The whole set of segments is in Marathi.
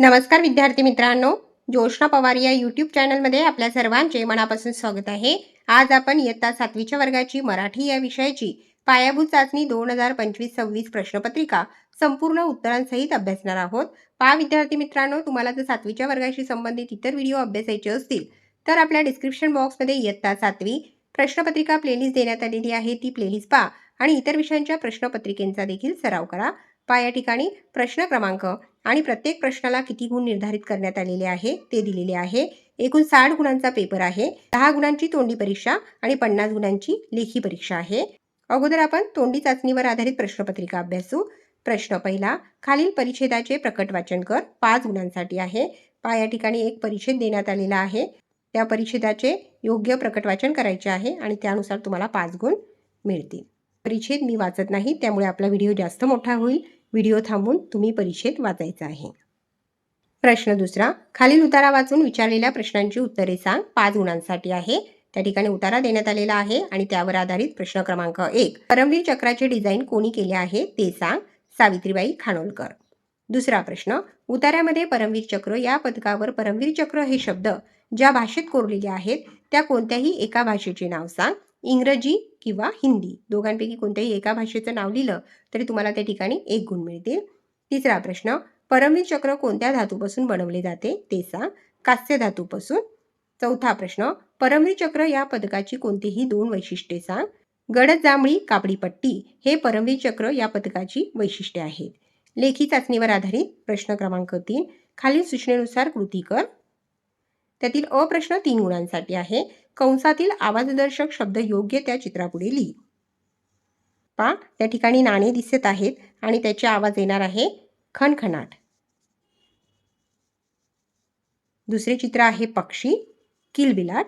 नमस्कार विद्यार्थी मित्रांनो ज्योष्णा पवार या यूट्यूब चॅनलमध्ये आपल्या सर्वांचे मनापासून स्वागत आहे. आज आपण इयत्ता सातवीच्या वर्गाची मराठी या विषयाची पायाभूत चाचणी दोन हजार पंचवीस सव्वीस प्रश्नपत्रिका संपूर्ण उत्तरांसहित अभ्यासणार आहोत. पहा विद्यार्थी मित्रांनो तुम्हाला जर सातवीच्या वर्गाशी संबंधित इतर व्हिडिओ अभ्यासायचे असतील तर आपल्या डिस्क्रिप्शन बॉक्समध्ये इयत्ता सातवी प्रश्नपत्रिका प्लेलिस्ट देण्यात आलेली आहे. ती प्लेलिस्ट पहा आणि इतर विषयांच्या प्रश्नपत्रिकेंचा देखील सराव करा. पहा या ठिकाणी प्रश्न क्रमांक आणि प्रत्येक प्रश्नाला किती गुण निर्धारित करण्यात आलेले आहे ते दिलेले आहे. एकूण साठ गुणांचा पेपर आहे. दहा गुणांची तोंडी परीक्षा आणि पन्नास गुणांची लेखी परीक्षा आहे. अगोदर आपण तोंडी चाचणीवर आधारित प्रश्नपत्रिका अभ्यासू. प्रश्न पहिला खालील परिच्छेदाचे प्रकट वाचन कर. पाच गुणांसाठी आहे. पा या ठिकाणी एक परिच्छेद देण्यात आलेला आहे. त्या परिच्छेदाचे योग्य प्रकट वाचन करायचे आहे आणि त्यानुसार तुम्हाला पाच गुण मिळतील. परिच्छेद मी वाचत नाही त्यामुळे आपला व्हिडिओ जास्त मोठा होईल. व्हिडिओ थांबून तुम्ही परीक्षेत वाचायचा आहे. प्रश्न दुसरा खालील उतारा वाचून विचारलेल्या प्रश्नांची उत्तरे सांग. पाच गुणांसाठी आहे. त्या ठिकाणी उतारा देण्यात आलेला आहे आणि त्यावर आधारित प्रश्न क्रमांक एक. परमवीर चक्राचे डिझाईन कोणी केले आहे ते सांग. सावित्रीबाई खानोलकर. दुसरा प्रश्न उतार्यामध्ये परमवीर चक्र या पदकावर परमवीर चक्र हे शब्द ज्या भाषेत कोरलेले आहेत त्या कोणत्याही एका भाषेचे नाव सांग. इंग्रजी किंवा हिंदी. दोघांपैकी कोणत्याही एका भाषेचं नाव लिहिलं तरी तुम्हाला त्या ठिकाणी एक गुण मिळतील. तिसरा प्रश्न परमवीर चक्र कोणत्या धातूपासून बनवले जाते? ते सांग कास्य धातूपासून. चौथा प्रश्न परमवीर चक्र या पदकाची कोणतीही दोन वैशिष्ट्ये सांग. गडद जांभळी कापडी पट्टी हे परमवीर चक्र या पदकाची वैशिष्ट्ये आहेत. लेखी चाचणीवर आधारित प्रश्न क्रमांक तीन खालील सूचनेनुसार कृती कर. त्यातील अ प्रश्न तीन गुणांसाठी आहे. कंसातील आवाजदर्शक शब्द योग्य त्या चित्रापुढे लिही. पा त्या ठिकाणी नाणे दिसत आहेत आणि त्याचे आवाज येणार आहे खणखणाट. दुसरे चित्र आहे पक्षी किलबिलाट.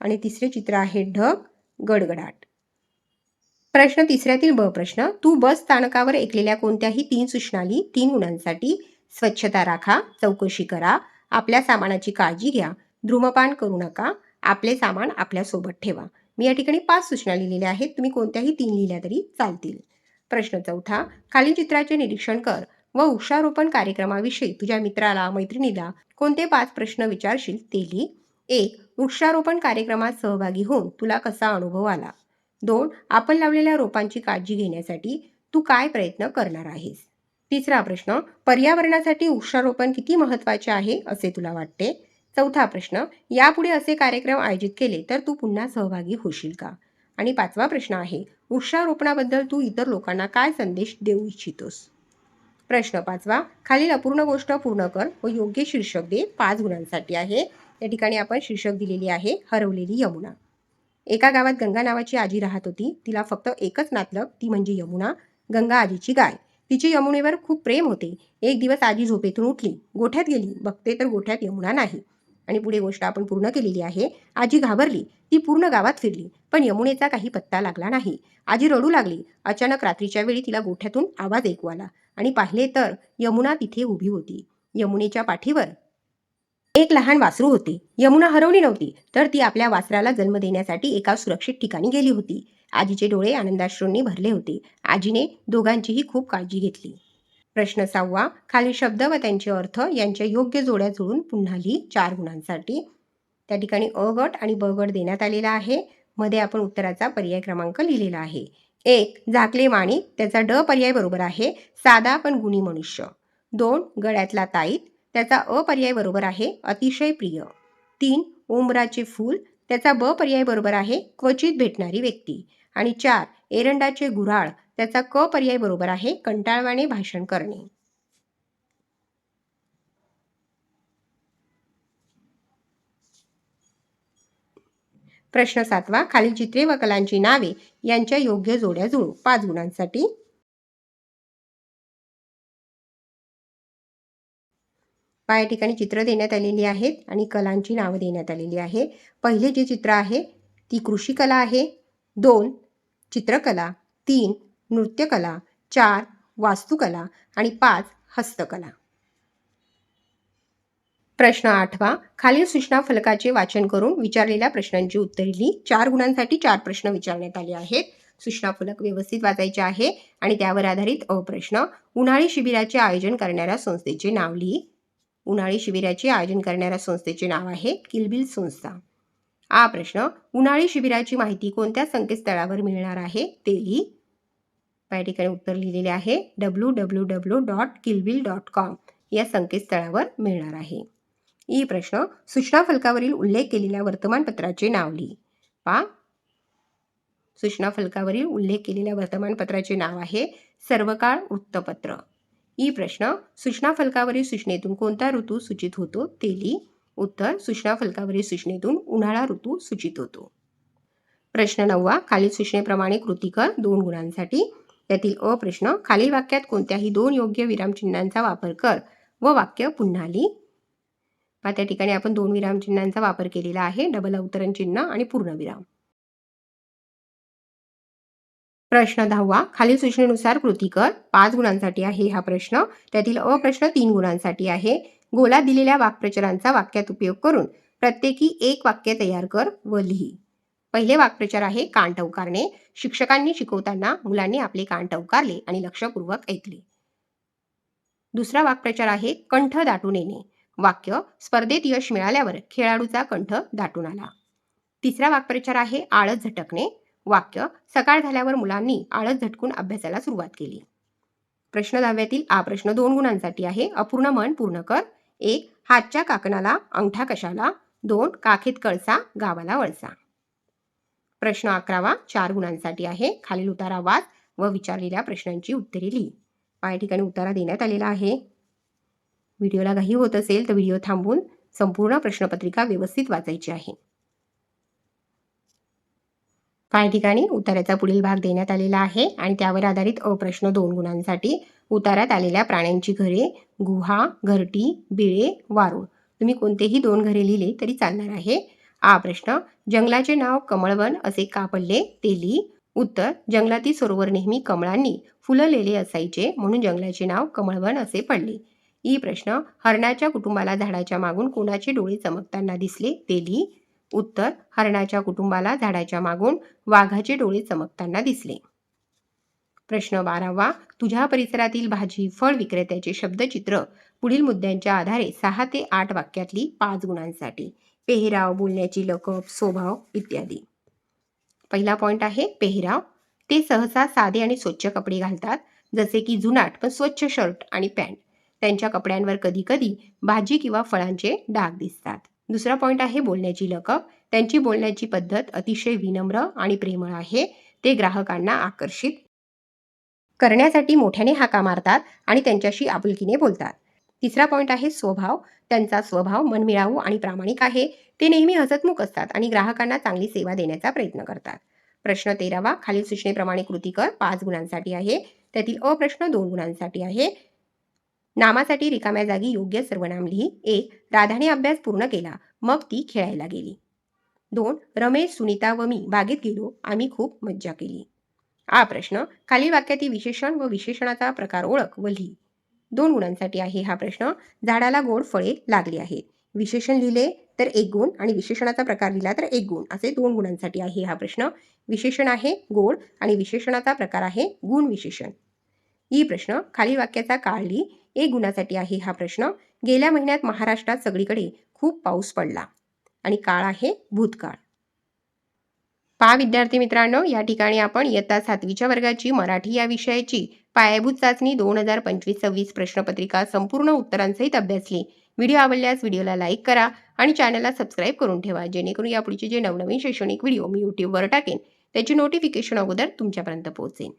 आणि तिसरे चित्र आहे ढग गडगडाट. प्रश्न तिसऱ्यातील ब प्रश्न तू बस स्थानकावर ऐकलेल्या कोणत्याही तीन सूचनाली तीन गुणांसाठी. स्वच्छता राखा चौकशी करा आपल्या सामानाची काळजी घ्या. धूमपान करू नका. आपले सामान आपल्यासोबत ठेवा. मी या ठिकाणी पाच सूचना लिहिलेल्या आहेत. तुम्ही कोणत्याही तीन लिहिल्या तरी चालतील. प्रश्न चौथा. खालील चित्राचे निरीक्षण कर व वृक्षारोपण कार्यक्रमाविषयी तुझ्या मित्राला मैत्रिणीला कोणते पाच प्रश्न विचारशील ते लिही. एक. वृक्षारोपण कार्यक्रमात सहभागी होऊन तुला कसा अनुभव आला? दोन. आपण लावलेल्या रोपांची काळजी घेण्यासाठी तू काय प्रयत्न करणार आहेस? तिसरा प्रश्न पर्यावरणासाठी वृक्षारोपण किती महत्त्वाचे आहे असे तुला वाटते? चौथा प्रश्न यापुढे असे कार्यक्रम आयोजित केले तर तू पुन्हा सहभागी होशील का? आणि पाचवा प्रश्न आहे वृक्षारोपणाबद्दल तू इतर लोकांना काय संदेश देऊ इच्छितोस? प्रश्न पाचवा खालील अपूर्ण गोष्ट पूर्ण कर व योग्य शीर्षक दे पाच गुणांसाठी आहे. या ठिकाणी आपण शीर्षक दिलेली आहे हरवलेली यमुना. एका गावात गंगा नावाची आजी राहत होती. तिला फक्त एकच नातलग ती म्हणजे यमुना गंगा आजीची गाय. तिची यमुनेवर खूप प्रेम होते. एक दिवस आजी झोपेतून उठली. गोठ्यात गेली. बघते तर गोठ्यात यमुना नाही. आणि पुढे गोष्ट आपण पूर्ण केलेली आहे. आजी घाबरली. ती पूर्ण गावात फिरली. पण यमुनेचा काही पत्ता लागला नाही. आजी रडू लागली. अचानक रात्रीच्या वेळी तिला गोठ्यातून आवाज ऐकू आला. आणि पाहिले तर यमुना तिथे उभी होती. यमुनेच्या पाठीवर एक लहान वासरू होते. यमुना हरवली नव्हती. तर ती आपल्या वासराला जन्म देण्यासाठी एका सुरक्षित ठिकाणी गेली होती. आजीचे डोळे आनंदाश्रूंनी भरले होते. आजीने दोघांचीही खूप काळजी घेतली. प्रश्न सहावा खालील शब्द व त्यांचे अर्थ यांच्या योग्य जोड्या जुळून पुन्हा लिही. चार गुणांसाठी. त्या ठिकाणी अ गट आणि ब गट देण्यात आलेला आहे. मध्ये आपण उत्तराचा पर्याय क्रमांक लिहिलेला आहे. एक झाकले माणिक त्याचा ड पर्याय बरोबर आहे. साधा पण गुणी मनुष्य. दोन गळ्यातला ताईत. त्याचा अ पर्याय बरोबर आहे. अतिशय प्रिय. तीन उंबराचे फूल. त्याचा ब पर्याय बरोबर आहे. क्वचित भेटणारी व्यक्ती. आणि चार एरंडाचे गुऱ्हाळ त्याचा क पर्याय बरोबर आहे कंटाळवाणे भाषण करणे. प्रश्न सातवा खालील चित्रे व कलांची नावे यांच्या योग्य जोड्या जुळू पाच गुणांसाठी. पहा या ठिकाणी चित्र देण्यात आलेली आहेत आणि कलांची नावं देण्यात आलेली आहे. पहिले जे चित्र आहे ती कृषी कला आहे. दोन चित्रकला. तीन नृत्यकला. चार वास्तुकला. आणि पाच हस्तकला. प्रश्न आठवा. खालील सूचना फलकाचे वाचन करून विचारलेल्या प्रश्नांची उत्तरे लिही. चार गुणांसाठी चार प्रश्न विचारण्यात आले आहेत. सूचना फलक व्यवस्थित वाचायचे आहे आणि त्यावर आधारित अप्रश्न उन्हाळी शिबिराचे आयोजन करणाऱ्या संस्थेचे नाव लिही. उन्हाळी शिबिराचे आयोजन करणाऱ्या संस्थेचे नाव आहे किलबिल संस्था. आ प्रश्न. उन्हाळी शिबिराची माहिती कोणत्या संकेतस्थळावर मिळणार आहे? ते लिही या ठिकाणी उत्तर लिहिलेले आहे. W W W dot किलबिल dot com या संकेतस्थळावर मिळणार आहे. ई प्रश्न. सूचना फलकावरील उल्लेख केलेल्या वर्तमानपत्राचे नाव लिही. पा. सूचना फलकावरील उल्लेख केलेल्या वर्तमानपत्राचे नाव आहे सर्वकाळ वृत्तपत्र. ई प्रश्न. सूचना फलकावरील सूचनेतून कोणता ऋतू सूचित होतो? ते लिही उत्तर सूचना फलकावरील सूचनेतून उन्हाळा ऋतू सूचित होतो. प्रश्न नववा खालील सूचनेप्रमाणे कृती कर दोन गुणांसाठी त्यातील अ प्रश्न खालील वाक्यात कोणत्याही दोन योग्य विरामचिन्हांचा वापर कर व वाक्य पुन्हा लिही. पहा त्या ठिकाणी आपण दोन विरामचिन्हांचा वापर केलेला आहे डबल अवतरण चिन्ह आणि पूर्णविराम प्रश्न दहावा खालील सूचनेनुसार कृती कर पाच गुणांसाठी आहे हा प्रश्न त्यातील अ प्रश्न तीन गुणांसाठी आहे गोला दिलेल्या वाक्प्रचारांचा वाक्यात उपयोग करून प्रत्येकी एक वाक्य तयार कर व लिही. पहिले वाक्प्रचार आहे कान टवकारणे. शिक्षकांनी शिकवताना मुलांनी आपले कान टवकारले आणि लक्षपूर्वक ऐकले. दुसरा वाक्प्रचार आहे कंठ दाटून येणे. वाक्य स्पर्धेत यश मिळाल्यावर खेळाडूचा कंठ दाटून आला. तिसरा वाक्प्रचार आहे आळस झटकणे. वाक्य सकाळ झाल्यावर मुलांनी आळस झटकून अभ्यासाला सुरुवात केली. प्रश्न दहाव्यातील आ प्रश्न दोन गुणांसाठी आहे. अपूर्ण मन पूर्ण कर. एक हातच्या काकणाला अंगठा कशाला? दोन काखेत कळसा गावाला वळसा. प्रश्न अकरावा चार गुणांसाठी आहे. खालील उतारा वाद व विचारलेल्या प्रश्नांची उत्तरे लिही. या ठिकाणी उतारा देण्यात आलेला आहे. व्हिडिओला घाई होत असेल तर व्हिडिओ थांबून संपूर्ण प्रश्नपत्रिका व्यवस्थित वाचायची आहे. काही ठिकाणी उतार्याचा पुढील भाग देण्यात आलेला आहे आणि त्यावर आधारित अप्रश्न दोन गुणांसाठी उतारात आलेल्या प्राण्यांची घरे गुहा घरटी बिळे वारूळ. तुम्ही कोणतेही दोन घरे लिहिले तरी चालणार आहे. आ प्रश्न जंगलाचे नाव कमळवन असे का पडले? ते लिही. उत्तर जंगलातील सरोवर नेहमी कमळांनी फुललेले असायचे म्हणून जंगलाचे नाव कमळवन असे पडले. ई प्रश्न हरणाच्या कुटुंबाला झाडाच्या मागून कोणाचे डोळे चमकताना दिसले? ते लिही. उत्तर हरणाच्या कुटुंबाला झाडाच्या मागून वाघाचे डोळे चमकताना दिसले. प्रश्न बारावा. तुझ्या परिसरातील भाजी फळ विक्रेत्याचे शब्दचित्र पुढील मुद्द्यांच्या आधारे सहा ते आठ वाक्यातली पाच गुणांसाठी. पेहराव बोलण्याची लकब स्वभाव इत्यादी. पहिला पॉइंट आहे पेहराव. ते सहसा साधे आणि स्वच्छ कपडे घालतात जसे की जुनाट पण स्वच्छ शर्ट आणि पॅन्ट. त्यांच्या कपड्यांवर कधी कधी भाजी किंवा फळांचे डाग दिसतात. दुसरा पॉइंट आहे बोलण्याची लकब. त्यांची बोलण्याची पद्धत अतिशय विनम्र आणि प्रेमळ आहे. ते ग्राहकांना आकर्षित करण्यासाठी मोठ्याने हाका मारतात आणि त्यांच्याशी आपुलकीने बोलतात. तिसरा पॉईंट आहे स्वभाव. त्यांचा स्वभाव मनमिळावू आणि प्रामाणिक आहे. ते नेहमी हसतमुख असतात आणि ग्राहकांना चांगली सेवा देण्याचा प्रयत्न करतात. प्रश्न तेरावा. खालील सूचनेप्रमाणे कृती कर. पाच गुणांसाठी आहे. त्यातील अ प्रश्न दोन गुणांसाठी आहे. नामासाठी रिकाम्या जागी योग्य सर्वनाम लिही. एक राधाने अभ्यास पूर्ण केला. मग ती खेळायला गेली. दोन. रमेश सुनीता व मी बागेत गेलो. आम्ही खूप मज्जा केली. आ प्रश्न खालील वाक्यातील विशेषण व विशेषणाचा प्रकार ओळख व लिही. दोन गुणांसाठी आहे हा प्रश्न. झाडाला गोड फळे लागली आहेत. विशेषण लिहिले तर एक गुण आणि विशेषणाचा प्रकार लिहिला तर एक गुण. असे दोन गुणांसाठी आहे हा प्रश्न. विशेषण आहे गोड आणि विशेषणाचा प्रकार आहे गुण विशेषण. ई प्रश्न खालील वाक्याचा काळ लिही. एक गुणासाठी आहे हा प्रश्न. गेल्या महिन्यात महाराष्ट्रात सगळीकडे खूप पाऊस पडला आणि काळ आहे भूतकाळ. पहा विद्यार्थी मित्रांनो या ठिकाणी आपण इयत्ता सातवीच्या वर्गाची मराठी या विषयाची पायाभूत चाचणी दोन हजार पंचवीस सव्वीस प्रश्नपत्रिका संपूर्ण उत्तरांसहित अभ्यासली. व्हिडिओ आवडल्यास व्हिडिओला लाईक करा आणि चॅनलला सबस्क्राईब करून ठेवा जेणेकरून यापुढचे जे नवनवीन शैक्षणिक व्हिडिओ मी यूट्यूबवर टाकेन त्याची नोटिफिकेशन अगोदर तुमच्यापर्यंत पोहोचेन.